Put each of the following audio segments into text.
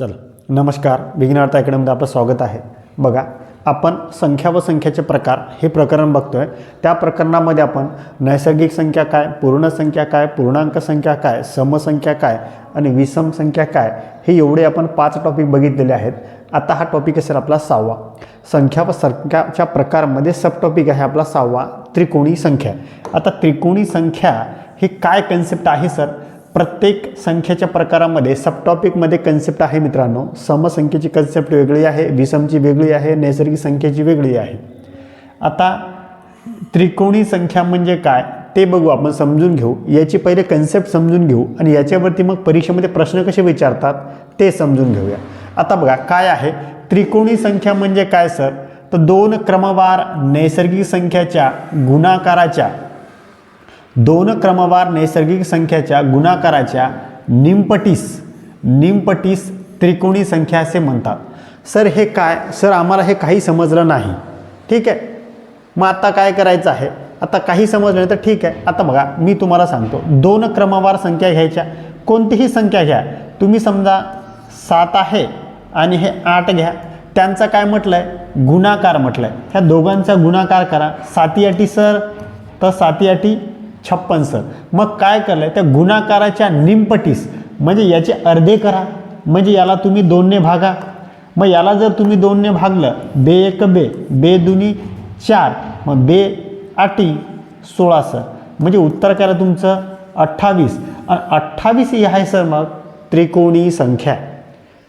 चल नमस्कार. विघ्नार्थ अकॅडमीमध्ये आपलं स्वागत आहे. बघा आपण संख्या व संख्याचे प्रकार हे प्रकरण बघतोय. त्या प्रकरणामध्ये आपण नैसर्गिक संख्या काय पूर्ण संख्या काय पूर्णांक संख्या काय समसंख्या काय आणि विषम संख्या काय हे एवढे आपण पाच टॉपिक बघितलेले आहेत. आता हा टॉपिक असेल आपला सहावा. संख्या व संख्याच्या प्रकारमध्ये सब टॉपिक आहे आपला सहावा त्रिकोणी संख्या. आता त्रिकोणी संख्या ही काय कन्सेप्ट आहे सर प्रत्येक संख्येच्या प्रकारामध्ये सबटॉपिकमध्ये कन्सेप्ट आहे मित्रांनो. समसंख्येची कन्सेप्ट वेगळी आहे विषमची वेगळी आहे नैसर्गिक संख्येची वेगळी आहे. आता त्रिकोणी संख्या म्हणजे काय ते बघू आपण समजून घेऊ. याची पहिले कन्सेप्ट समजून घेऊ आणि याच्यावरती मग परीक्षेमध्ये प्रश्न कसे विचारतात ते समजून घेऊया. आता बघा काय आहे? त्रिकोणी संख्या म्हणजे काय सर? तर दोन क्रमवार नैसर्गिक संख्याच्या गुणाकाराच्या दोन क्रमवार नैसर्गिक संख्याच्या गुणाकाराच्या निमपटीस निमपटीस त्रिकोणी संख्या असे म्हणतात. सर हे काय? सर आम्हाला हे काही समजलं नाही. ठीक आहे? मग आता काय करायचं आहे? आता काही समजलं नाही तर ठीक आहे. आता बघा मी तुम्हाला सांगतो. दोन क्रमवार संख्या घ्यायच्या. कोणतीही संख्या घ्या. तुम्ही समजा सात आहे आणि हे आठ घ्या. त्यांचा काय म्हटलं आहे गुणाकार म्हटलं आहे ह्या दोघांचा गुणाकार करा. साती अटी सर. तर साती अटी छप्पन सर. मग काय करलं त्या गुणाकाराच्या निमपटीस. म्हणजे याचे अर्धे करा. म्हणजे याला तुम्ही दोनने भागा. मग याला जर तुम्ही दोनने भागलं बे एक बे बे दुनी चार मग बे आठी सोळा सर. म्हणजे उत्तर करा तुमचं अठ्ठावीस. आणि अठ्ठावीस ही आहे सर मग त्रिकोणी संख्या.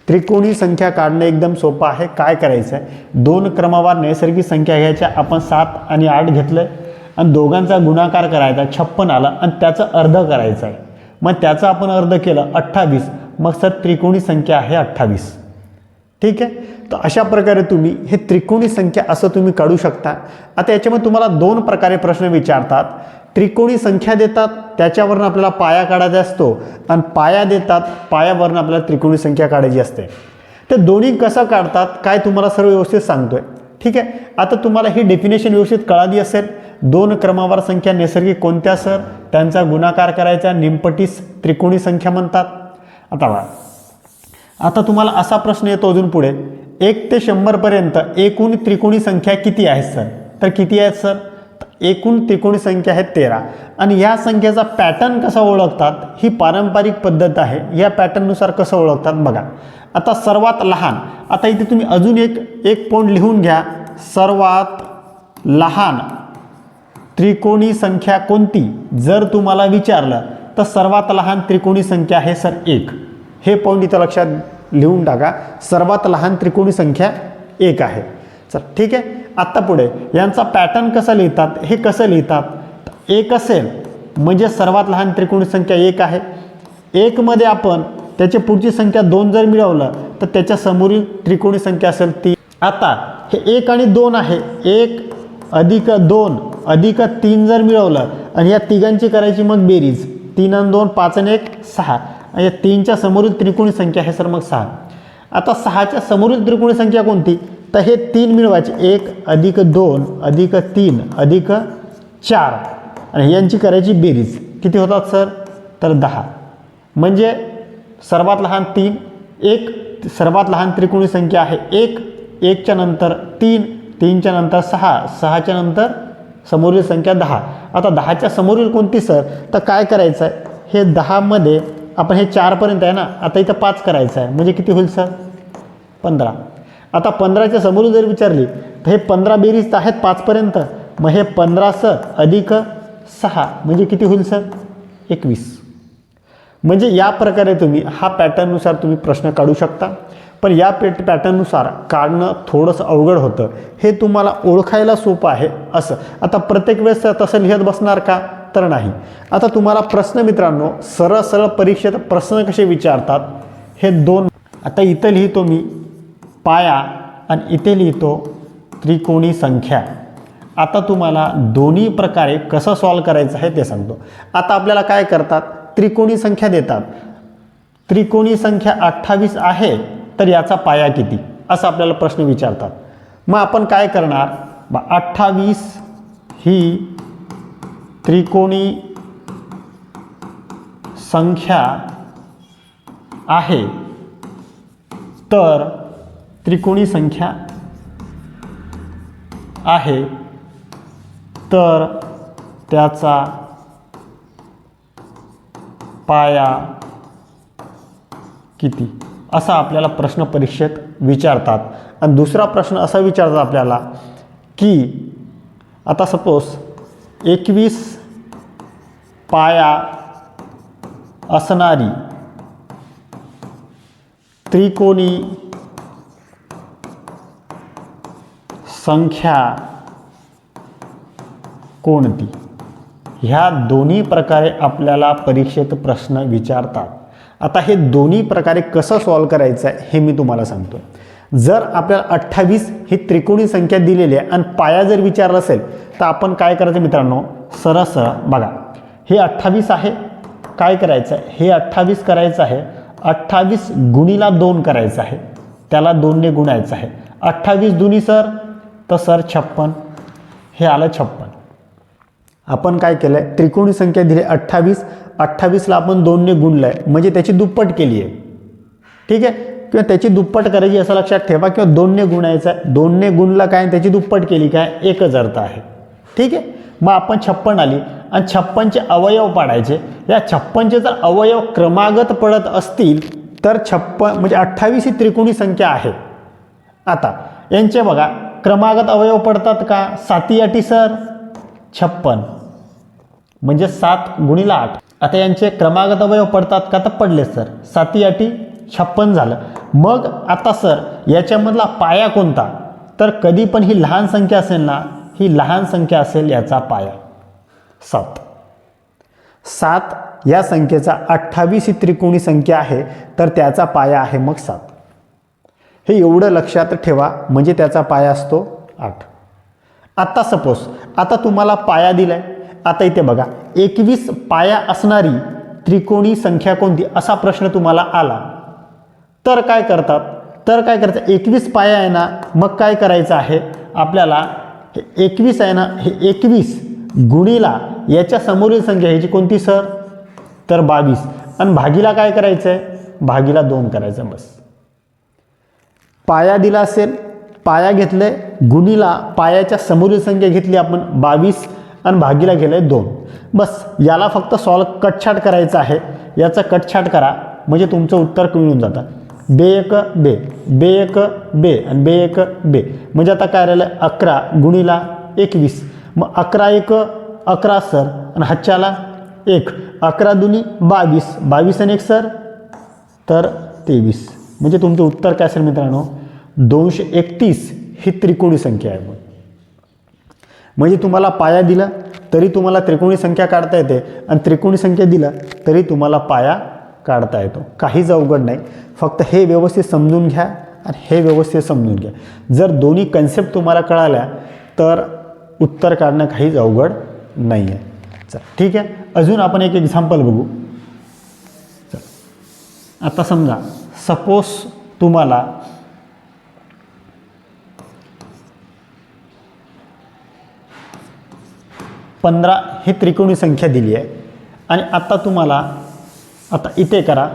त्रिकोणी संख्या काढणं एकदम सोपं आहे. काय करायचं आहे दोन क्रमवार नैसर्गिक संख्या घ्यायच्या. आपण सात आणि आठ घेतलं आणि दोघांचा गुणाकार करायचा छप्पन आला आणि त्याचं अर्ध करायचं आहे. मग त्याचं आपण अर्ध केलं अठ्ठावीस. मग सर त्रिकोणी संख्या आहे अठ्ठावीस. ठीक आहे? तर अशा प्रकारे तुम्ही हे त्रिकोणी संख्या असं तुम्ही काढू शकता. आता याच्यामध्ये तुम्हाला दोन प्रकारे प्रश्न विचारतात. त्रिकोणी संख्या देतात त्याच्यावरनं आपल्याला पाया काढायचा असतो आणि पाया देतात पायावरनं आपल्याला त्रिकोणी संख्या काढायची असते. ते दोन्ही कसं काढतात काय तुम्हाला सर्व व्यवस्थित सांगतोय. ठीक आहे? आता तुम्हाला ही डेफिनेशन व्यवस्थित कळाली असेल. दोन क्रमावार संख्या नैसर्गिक कोणत्या सर? त्यांचा गुणाकार करायचा निमपटीस त्रिकोणी संख्या म्हणतात. आता बघा. आता तुम्हाला असा प्रश्न येतो अजून पुढे. एक ते शंभरपर्यंत एकूण त्रिकोणी संख्या किती आहेत सर? तर किती आहेत सर? एकूण त्रिकोणी संख्या आहेत तेरा. आणि या संख्येचा पॅटर्न कसा ओळखतात? ही पारंपरिक पद्धत आहे. या पॅटर्ननुसार कसं ओळखतात? बघा. आता सर्वात लहान. आता इथे तुम्ही अजून एक एक पॉईंट लिहून घ्या. सर्वात लहान त्रिकोणी संख्या कोणती? जर तुम्हाला विचारलं तर सर्वात लहान त्रिकोणी संख्या आहे सर एक. हे पॉईंट इथं लक्षात लिहून टाका. सर्वात लहान त्रिकोणी संख्या एक आहे. सर ठीक आहे? आत्ता पुढे. यांचा पॅटर्न कसा लिहितात? हे कसं लिहितात? एक असेल म्हणजे सर्वात लहान त्रिकोणी संख्या एक आहे. एकमध्ये आपण त्याची पुढची संख्या दोन जर मिळवलं तर त्याच्या समोरील त्रिकोणी संख्या असेल ती. आता हे एक आणि दोन आहे. एक अधिक दोन अधिक तीन जर मिळवलं आणि या तिघांची करायची मग बेरीज. तीन आणि दोन पाच आणि एक सहा. आणि या तीनच्या समोरील त्रिकोणी संख्या आहे सर मग सहा. आता सहाच्या समोरील त्रिकोणी संख्या कोणती? तर हे तीन मिळवायचे. एक अधिक दोन अधिक तीन अधिक चार. आणि यांची करायची बेरीज. किती होतात सर? तर दहा. म्हणजे सर्वात लहान तीन एक सर्वात लहान त्रिकोणी संख्या आहे. एक एकच्या नंतर तीन तीनच्या नंतर सहा सहाच्या नंतर समोरील संख्या दहा. आता दहाच्या समोरील कोणती सर? तर काय करायचं आहे हे दहामध्ये आपण हे चारपर्यंत आहे ना आता इथं पाच करायचं आहे म्हणजे किती होईल सर? पंधरा. आता पंधराच्या समोरून जर विचारली तर हे पंधरा बेरीज तर आहेत पाचपर्यंत मग हे पंधरा सर अधिक सहा म्हणजे किती होईल सर? एकवीस. म्हणजे या प्रकारे तुम्ही हा पॅटर्ननुसार तुम्ही प्रश्न काढू शकता. पण या पेट पॅटर्ननुसार काढणं थोडंसं अवघड होतं. हे तुम्हाला ओळखायला सोपं आहे असं. आता प्रत्येक वेळेस तसं लिहत बसणार का? तर नाही. आता तुम्हाला प्रश्न मित्रांनो सरळ सरळ परीक्षेत प्रश्न कसे विचारतात? हे दोन आता इथं लिहितो मी पाया आणि इथे लिहितो त्रिकोणी संख्या. आता तुम्हाला दोन्ही प्रकारे कसं सॉल्व करायचं आहे ते सांगतो. आता आपल्याला काय करतात? त्रिकोणी संख्या देतात. त्रिकोणी संख्या अठ्ठावीस आहे तर याचा पाया किती? असा आपल्याला प्रश्न विचारतात. मग आपण काय करणार? बा अठ्ठावीस ही त्रिकोणी संख्या आहे तर त्रिकोणी संख्या आहे तर त्याचा पाया किती? असा आपल्याला प्रश्न परीक्षेत विचारतात. आणि दुसरा प्रश्न असा विचारतात आपल्याला की आता सपोज एकवीस पाया असणारी त्रिकोणी संख्या कोणती? ह्या दोन्ही प्रकारे आपल्याला परीक्षेत प्रश्न विचारतात. आता हे दोन्ही प्रकारे कसं सॉल्व करायचं आहे हे मी तुम्हाला सांगतो. जर आपल्याला अठ्ठावीस ही त्रिकोणी संख्या दिलेली आहे आणि पाया जर विचारला असेल तर आपण काय करायचं मित्रांनो? सरळ सरळ बघा हे अठ्ठावीस आहे. काय करायचं आहे? हे अठ्ठावीस करायचं आहे. अठ्ठावीस गुणीला दोन करायचं आहे. त्याला दोनने गुणायचं आहे. अठ्ठावीस दुनी सर तर सर छप्पन. हे आलं छप्पन. आपण काय केलं आहे त्रिकोणी संख्या दिली अठ्ठावीस. अठ्ठावीसला आपण दोनने गुणलं आहे म्हणजे त्याची दुप्पट केली आहे. ठीक आहे? किंवा त्याची दुप्पट करायची असं लक्षात ठेवा किंवा दोनने गुणायचं आहे. दोनने गुणला काय आणि त्याची दुप्पट केली काय? एकच अर्थ आहे. ठीक आहे? मग आपण छप्पन आली. आणि छप्पनचे अवयव पाडायचे. या छप्पनचे जर अवयव क्रमागत पडत असतील तर छप्पन म्हणजे अठ्ठावीस ही त्रिकोणी संख्या आहे. आता यांचे बघा. क्रमागत अवयव पडतात का? साती अटी सर. छप्पन. म्हणजे सात गुणीला आठ. आता यांचे क्रमागत अवयव पडतात का? तर पडले सर. साती आठी छप्पन झालं. मग आता सर याच्यामधला पाया कोणता? तर कधी पण ही लहान संख्या असेल ना ही लहान संख्या असेल याचा पाया. सात. सात या संख्येचा अठ्ठावीस ही त्रिकोणी संख्या आहे तर त्याचा पाया आहे मग सात. हे एवढं लक्षात ठेवा म्हणजे त्याचा पाया असतो आठ. आता सपोज आता तुम्हाला पाया दिलाय. आता इथे बघा एकवीस पाया असणारी त्रिकोणी संख्या कोणती? असा प्रश्न तुम्हाला आला. तर काय करतात? तर काय करायचं एकवीस पाया आहे ना मग काय करायचं आहे? आपल्याला हे एकवीस आहे ना हे एकवीस गुणीला याच्या समोरील संख्या ह्याची कोणती सर? तर बावीस. आणि भागीला काय करायचं आहे भागीला दोन करायचं बस. पाया दिला असेल पाया घेतलं आहे गुणीला पायाच्या समोरील संख्या घेतली आपण बावीस आणि भागीला गेलं आहे दोन. बस याला फक्त सॉल्व कटछाट करायचं आहे. याचं कटछाट करा म्हणजे तुमचं उत्तर मिळून जातं. बे एक बे. बे एक बे. आणि बे एक बे. म्हणजे आता काय राहिलं? अकरा गुणीला एकवीस. मग अकरा एक अकरा सर. आणि हातच्याला एक. अकरा दुनी बावीस. बावीस आणि एक सर? तर तेवीस. म्हणजे तुमचं उत्तर काय असेल मित्रांनो? दोनशे एकतीस ही त्रिकोणी संख्या आहे मग म्हणजे तुम्हाला पाया दिला तरी तुम्हाला त्रिकोणी संख्या काढता येते. आणि त्रिकोणी संख्या दिला तरी तुम्हाला पाया काढता येतो. काहीच अवघड नाही. फक्त हे व्यवस्थित समजून घ्या आणि हे व्यवस्थित समजून घ्या. जर दोन्ही कन्सेप्ट तुम्हाला कळाल्या तर उत्तर काढणं काहीच अवघड नाही आहे चल ठीक आहे? अजून आपण एक एक्झाम्पल बघू. चल. आता समजा सपोज तुम्हाला पंधरा ही त्रिकोणी संख्या दिली आहे. आणि आत्ता तुम्हाला आता इथे करा.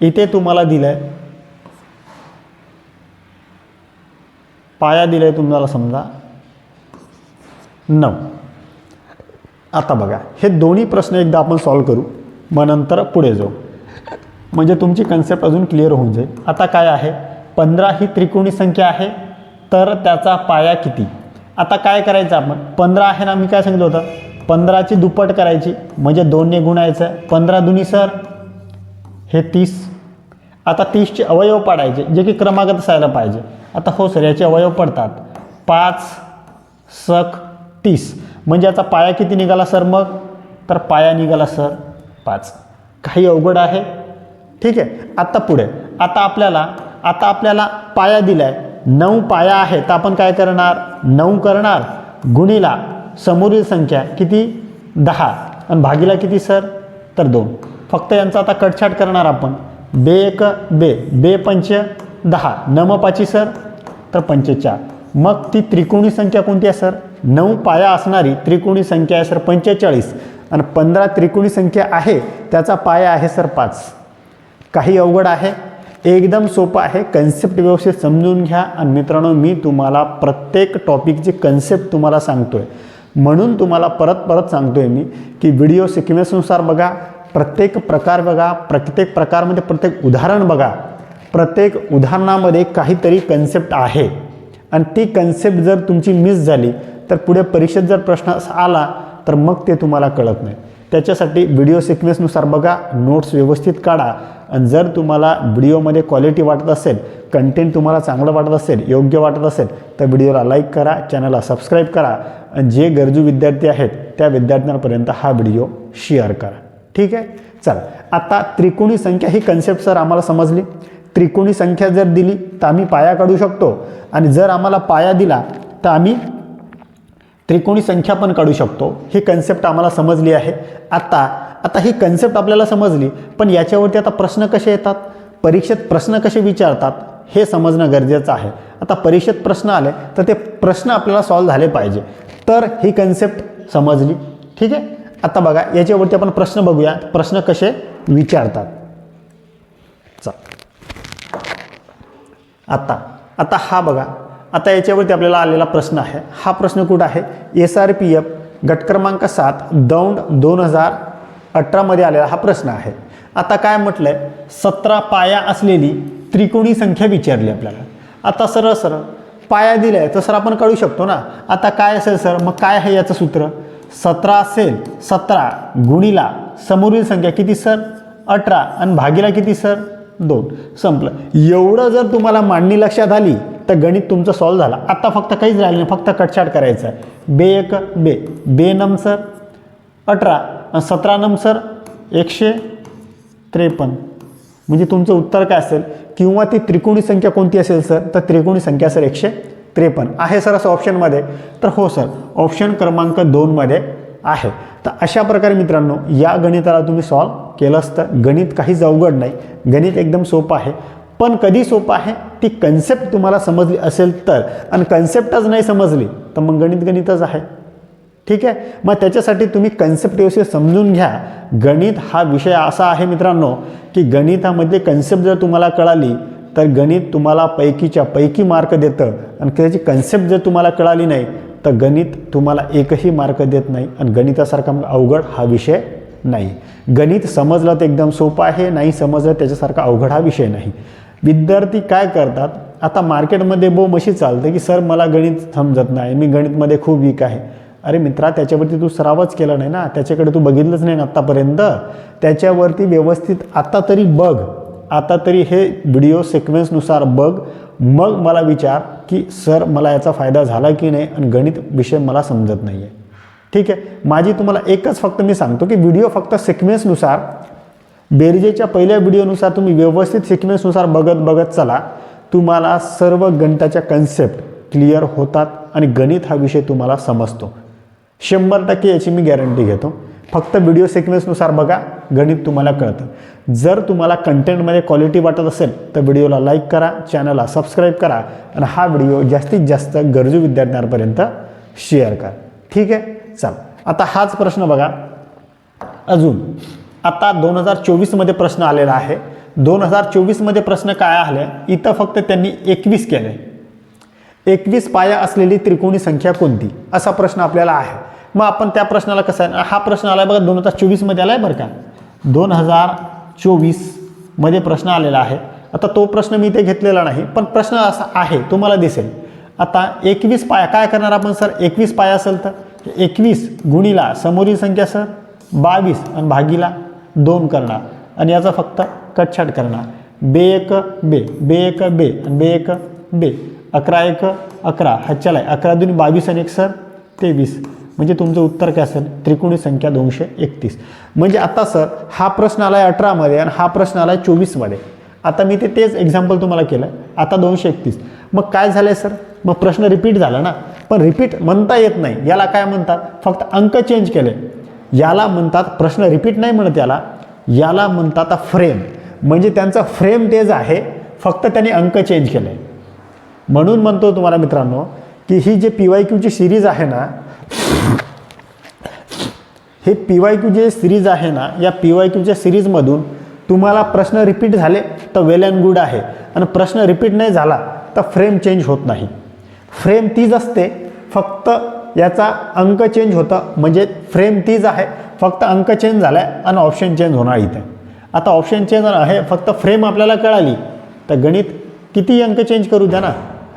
इथे तुम्हाला दिलं आहे पाया दिलं आहे तुम्हाला समजा. नऊ. आता बघा हे दोन्ही प्रश्न एकदा आपण सॉल्व करू. मग नंतर पुढे जाऊ. म्हणजे तुमची कन्सेप्ट अजून क्लिअर होऊन जाईल. आता काय आहे? पंधरा ही त्रिकोणी संख्या आहे तर त्याचा पाया किती? आता काय करायचं आपण? पंधरा आहे ना मी काय सांगितलं होतं? पंधराची दुप्पट करायची. म्हणजे दोनने गुणायचं. पंधरा दुनी सर. हे तीस. आता तीसचे अवयव पाडायचे. जे की क्रमागत असायला पाहिजे. आता हो सर याचे अवयव पडतात. पाच सक तीस. म्हणजे याचा पाया किती निघाला सर मग? तर पाया निघाला सर पाच. काही अवघड आहे? ठीक आहे. आत्ता पुढे. आता आपल्याला आता आपल्याला पाया दिला आहे नऊ पाया आहे तर आपण काय करणार? नऊ करणार. गुणीला. समोरील संख्या किती? दहा. आणि भागीला किती सर? तर दोन. फक्त यांचा आता कटछाट करणार आपण. बे एक बे. बे पंच दहा. नम पाची सर? तर पंचेचार मग ती त्रिकोणी संख्या कोणती आहे सर? नऊ पाया असणारी त्रिकोणी संख्या आहे सर पंचेचाळीस. आणि पंधरा त्रिकोणी संख्या आहे त्याचा पाया आहे सर पाच. काही अवघड आहे. एकदम सोपं आहे. कन्सेप्ट व्यवस्थित समजून घ्या. आणि मित्रांनो मी तुम्हाला प्रत्येक टॉपिकची कन्सेप्ट तुम्हाला सांगतो आहे म्हणून तुम्हाला परत परत सांगतो आहे मी की व्हिडिओ सिक्वेन्सनुसार बघा प्रत्येक प्रकार बघा प्रत्येक प्रकारमध्ये प्रत्येक उदाहरण बघा. प्रत्येक उदाहरणामध्ये काहीतरी कन्सेप्ट आहे. आणि ती कन्सेप्ट जर तुमची मिस झाली तर पुढे परीक्षेत जर प्रश्न आला तर मग ते तुम्हाला कळत नाही. त्याच्यासाठी व्हिडिओ सिक्वेन्सनुसार बघा नोट्स व्यवस्थित काढा. आणि जर तुम्हाला व्हिडिओमध्ये क्वालिटी वाटत असेल कंटेंट तुम्हाला चांगलं वाटत असेल योग्य वाटत असेल तर व्हिडिओला लाईक करा चॅनलला सबस्क्राईब करा. आणि जे गरजू विद्यार्थी आहेत त्या विद्यार्थ्यांपर्यंत हा व्हिडिओ शेअर करा. ठीक आहे? चला. आता त्रिकोणी संख्या ही कन्सेप्ट सर आम्हाला समजली. त्रिकोणी संख्या जर दिली तर आम्ही पाया काढू शकतो. आणि जर आम्हाला पाया दिला तर आम्ही त्रिकोणी संख्या पण काढू शकतो. ही कन्सेप्ट आम्हाला समजली आहे. आता आता ही कन्सेप्ट आपल्याला समजली पण याच्यावरती आता प्रश्न कसे येतात? परीक्षेत प्रश्न कसे विचारतात? हे समजणं गरजेचं आहे. आता परीक्षेत प्रश्न आले तर ते प्रश्न आपल्याला सॉल्व्ह झाले पाहिजे. तर ही कन्सेप्ट समजली. ठीक आहे? आता बघा याच्यावरती आपण प्रश्न बघूया. प्रश्न कसे विचारतात? चल. आता आता हा बघा. आता याच्यावरती आपल्याला आलेला प्रश्न आहे. हा प्रश्न कुठं आहे? एस आर पी एफ गट क्रमांक सात दौंड दोन हजार अठरामध्ये आलेला हा प्रश्न आहे. आता काय म्हटलं आहे सतरा पाया असलेली त्रिकोणी संख्या विचारली आपल्याला. आता सरळ सरळ पाया दिलाय तर सर आपण कळू शकतो ना? आता काय असेल सर? मग काय आहे याचं सूत्र? सतरा असेल सतरा गुणीला समोरील संख्या किती सर? अठरा. आणि भागीला किती सर? दोन. संपलं. एवढं जर तुम्हाला मांडणी लक्षात आली तर गणित तुमचं सॉल्व्ह झालं. आत्ता फक्त काहीच राहिलं नाही फक्त कटछाट करायचं. आहे बे एक बे. बे नम सर अठरा. सतरा नम सर एकशे त्रेपन्न. म्हणजे तुमचं उत्तर काय असेल? किंवा ती त्रिकोणी संख्या कोणती असेल सर? तर त्रिकोणी संख्या सर एकशे त्रेपन्न. आहे सर असं ऑप्शनमध्ये तर हो सर ऑप्शन क्रमांक दोनमध्ये आहे. तर अशा प्रकारे मित्रांनो या गणिताला तुम्ही सॉल्व केलं असतं गणित काहीच अवघड नाही. गणित एकदम सोपं आहे. पण कधी सोपं आहे? ती कन्सेप्ट तुम्हाला समजली असेल तर. आणि कन्सेप्टच नाही समजली तर मग गणित गणितच आहे. ठीक आहे? मग त्याच्यासाठी तुम्ही कन्सेप्ट व्यवस्थित समजून घ्या. गणित हा विषय असा आहे मित्रांनो की गणितामध्ये कन्सेप्ट जर तुम्हाला कळाली तर गणित तुम्हाला पैकीच्या पैकी मार्क देतं. आणि त्याची कन्सेप्ट जर तुम्हाला कळाली नाही तर गणित तुम्हाला एकही मार्क देत नाही. आणि गणितासारखा मग अवघड हा विषय नाही. गणित समजलं तर एकदम सोपं आहे नाही समजलं त्याच्यासारखा अवघड हा विषय नाही. विद्यार्थी काय करतात? आता मार्केटमध्ये बो मशी चालतं की सर मला गणित समजत नाही. मी गणितमध्ये खूप वीक आहे. अरे मित्रा त्याच्यावरती तू सरावच केला नाही ना? त्याच्याकडे तू बघितलंच नाही ना आत्तापर्यंत? त्याच्यावरती व्यवस्थित आत्ता तरी बघ. आता तरी हे व्हिडिओ सिक्वेन्सनुसार बघ. मग मला विचार की सर मला याचा फायदा झाला की नाही? आणि गणित विषय मला समजत नाही आहे ठीक आहे? माझी तुम्हाला एकच फक्त मी सांगतो की व्हिडिओ फक्त सिक्वेन्सनुसार बेरजेच्या पहिल्या व्हिडिओनुसार तुम्ही व्यवस्थित सिक्वेन्सनुसार बघत बघत चला. तुम्हाला सर्व गणिताच्या कन्सेप्ट क्लिअर होतात आणि गणित हा विषय तुम्हाला समजतो. शंभर टक्के याची मी गॅरंटी घेतो. फक्त व्हिडिओ सिक्वेन्सनुसार बघा गणित तुम्हाला कळतं. जर तुम्हाला कंटेंटमध्ये क्वालिटी वाटत असेल तर व्हिडिओला लाईक करा चॅनलला सबस्क्राईब करा आणि हा व्हिडिओ जास्तीत जास्त गरजू विद्यार्थ्यांपर्यंत शेअर करा. ठीक आहे? चल. आता हाच प्रश्न बघा. अजून. आता दोन हजार चोवीसमध्ये प्रश्न आलेला आहे. दोन हजार चोवीसमध्ये प्रश्न काय आले? इथं फक्त त्यांनी एकवीस केले. एकवीस पाया असलेली त्रिकोणी संख्या कोणती? असा प्रश्न आपल्याला आहे. मग आपण त्या प्रश्नाला कसा आहे? हा प्रश्न आला आहे बघा दोन हजार चोवीसमध्ये आला आहे बरं का? दोन हजार चोवीसमध्ये प्रश्न आलेला आहे. आता तो प्रश्न मी इथे घेतलेला नाही पण प्रश्न असा आहे तुम्हाला दिसेल. आता एकवीस पाया काय करणार आपण सर? एकवीस पाया असेल तर? एकवीस गुणीला समोरील संख्या सर? बावीस आणि भागीला दोन करणार आणि याचा फक्त कटछाट करणार बे एक बे बे एक बे आणि बे एक बे. अकरा एक अकरा. हा आहे अकरा दोन बावीस आणि एक सर तेवीस. म्हणजे तुमचं उत्तर काय असेल? त्रिकोणी संख्या दोनशे एकतीस. म्हणजे आता सर हा प्रश्न आला आहे अठरामध्ये आणि हा प्रश्न आला आहे चोवीसमध्ये. आता मी ते तेच एक्झाम्पल तुम्हाला केलं आता दोनशे एकतीस. मग काय झालं आहे सर? मग प्रश्न रिपीट झाला ना. पण रिपीट म्हणता येत नाही. याला काय म्हणतात? फक्त अंक चेंज केले. याला म्हणतात प्रश्न रिपीट नाही म्हणत याला. याला म्हणतात फ्रेम म्हणजे त्यांचा फ्रेम तेच आहे फक्त त्यांनी अंक चेंज केले. म्हणून म्हणतो तुम्हाला मित्रांनो की ही जे पी वाय क्यूची सिरीज आहे ना हे P Y Q J series आहे ना या पी वाय क्यूच्या सिरीजमधून तुम्हाला प्रश्न रिपीट झाले तर वेल अँड गुड आहे. आणि प्रश्न रिपीट नाही झाला तर फ्रेम चेंज होत नाही. फ्रेम तीच असते फक्त याचा अंक चेंज होतं. म्हणजे फ्रेम तीच आहे. फक्त अंक चेंज झाला आहे आणि ऑप्शन चेंज होणार इथे. आता ऑप्शन चेंज आहे. फक्त फ्रेम आपल्याला कळाली. तर गणित किती अंक चेंज करू द्या ना?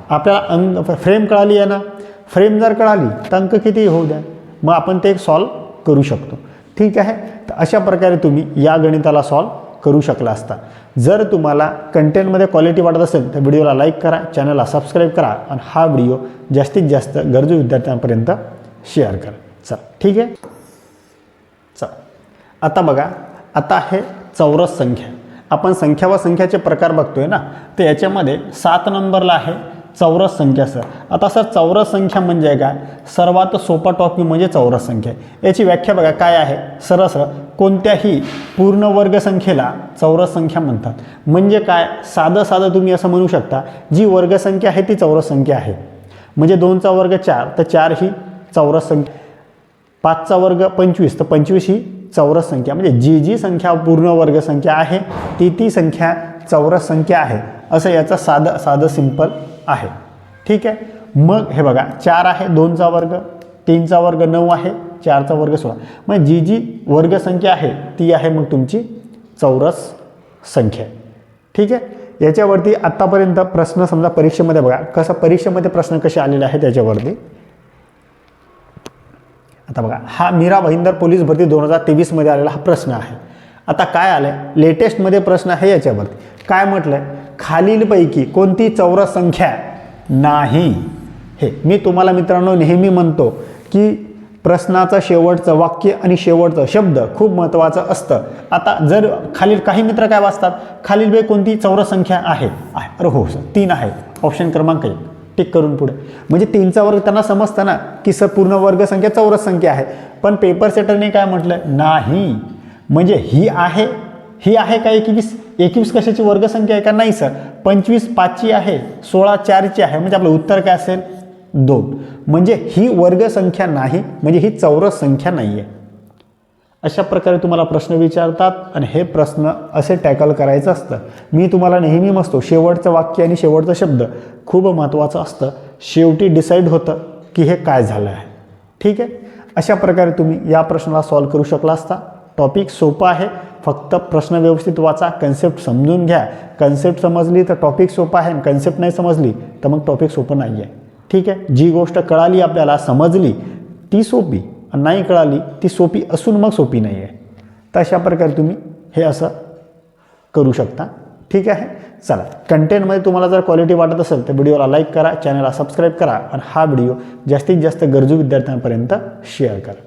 आपल्याला अंक फ्रेम कळाली आहे ना? फ्रेम जर कळाली तर अंक किती होऊ द्या. मग आपण ते सॉल्व करू शकतो. ठीक आहे? तर अशा प्रकारे तुम्ही या गणिताला सॉल्व करू शकला असता. जर तुम्हाला कंटेंटमध्ये क्वालिटी वाटत असेल तर व्हिडिओला लाईक करा चॅनलला सबस्क्राईब करा आणि हा व्हिडिओ जास्तीत जास्त गरजू विद्यार्थ्यांपर्यंत शेअर करा. चल ठीक आहे? चल. आता बघा आता आहे चौरस संख्या. आपण संख्या व संख्याचे प्रकार बघतोय ना तर याच्यामध्ये सात नंबरला आहे चौरस संख्या सर. आता सर चौरस संख्या म्हणजे काय? सर्वात सोपा टॉपिक म्हणजे चौरस संख्या. याची व्याख्या बघा काय आहे? सरळ सरळ. कोणत्याही पूर्ण वर्ग संख्येला चौरस संख्या म्हणतात. म्हणजे काय? साधं साधं तुम्ही असं म्हणू शकता जी वर्गसंख्या आहे ती चौरस संख्या आहे. म्हणजे दोनचा वर्ग चार तर चार ही चौरस संख्या. पाचचा वर्ग पंचवीस तर पंचवीस ही चौरस संख्या. म्हणजे जी जी संख्या पूर्ण वर्ग संख्या आहे ती ती संख्या चौरस संख्या आहे. असं याचा साधं साधं सिंपल आहे. ठीक आहे? मग हे बघा चार आहे दोनचा वर्ग तीनचा वर्ग नऊ आहे चारचा वर्ग सोळा. मग जी जी वर्गसंख्या आहे ती आहे मग तुमची चौरस संख्या. ठीक आहे? याच्यावरती आत्तापर्यंत प्रश्न समजा परीक्षेमध्ये बघा कसं परीक्षेमध्ये प्रश्न कसे आलेले आहेत त्याच्यावरती आता बघा हा मीरा भाईंदर पोलीस भरती दोन हजार तेवीसमध्ये आलेला हा प्रश्न आहे. आता काय आलं आहे लेटेस्टमध्ये प्रश्न आहे याच्यावरती. काय म्हटलं आहे खालीलपैकी कोणती चौरस संख्या नाही? हे मी तुम्हाला मित्रांनो नेहमी म्हणतो की प्रश्नाचं शेवटचं वाक्य आणि शेवटचं शब्द खूप महत्त्वाचं असतं. आता जर खालील काही मित्र काय वाचतात? खालील वे कोणती चौरस संख्या आहे? आहे. अरे हो सर. तीन आहे ऑप्शन क्रमांक एक. टिक करून पुढे. म्हणजे तीनचा वर्ग त्यांना समजतं ना की सर पूर्ण वर्ग संख्या चौरस संख्या आहे. पण पेपर सेटरने काय म्हटलं? नाही. म्हणजे ही आहे ही आहे का एकवीस कशाची वर्गसंख्या आहे का? नाही सर. पंचवीस पाचची आहे सोळा चारची आहे. म्हणजे आपलं उत्तर काय असेल? दोन. म्हणजे ही वर्गसंख्या नाही म्हणजे ही चौरस संख्या नाही आहे अशा प्रकारे तुम्हाला प्रश्न विचारतात आणि हे प्रश्न असे टॅकल करायचं असतं. मी तुम्हाला नेहमी मसतो शेवटचं वाक्य आणि शेवटचा शब्द खूप महत्त्वाचं असतं. शेवटी डिसाईड होतं की हे काय झालं आहे ठीक आहे? अशा प्रकारे तुम्ही या प्रश्नाला सॉल्व करू शकला असता. टॉपिक सोपं आहे. फक्त प्रश्न व्यवस्थित वाचा कन्सेप्ट समजून घ्या. कन्सेप्ट समजली तर टॉपिक सोपं आहे. आणि कन्सेप्ट नाही समजली तर मग टॉपिक सोपं नाही आहे ठीक आहे? जी गोष्ट कळाली आपल्याला समजली ती सोपी. आणि नाही कळाली ती सोपी असून मग सोपी नाही आहे तर अशा प्रकारे तुम्ही हे असं करू शकता. ठीक आहे? चला. कंटेंटमध्ये तुम्हाला जर क्वालिटी वाटत असेल तर व्हिडिओला लाईक करा चॅनलला सबस्क्राईब करा. आणि हा व्हिडिओ जास्तीत जास्त गरजू विद्यार्थ्यांपर्यंत शेअर करा.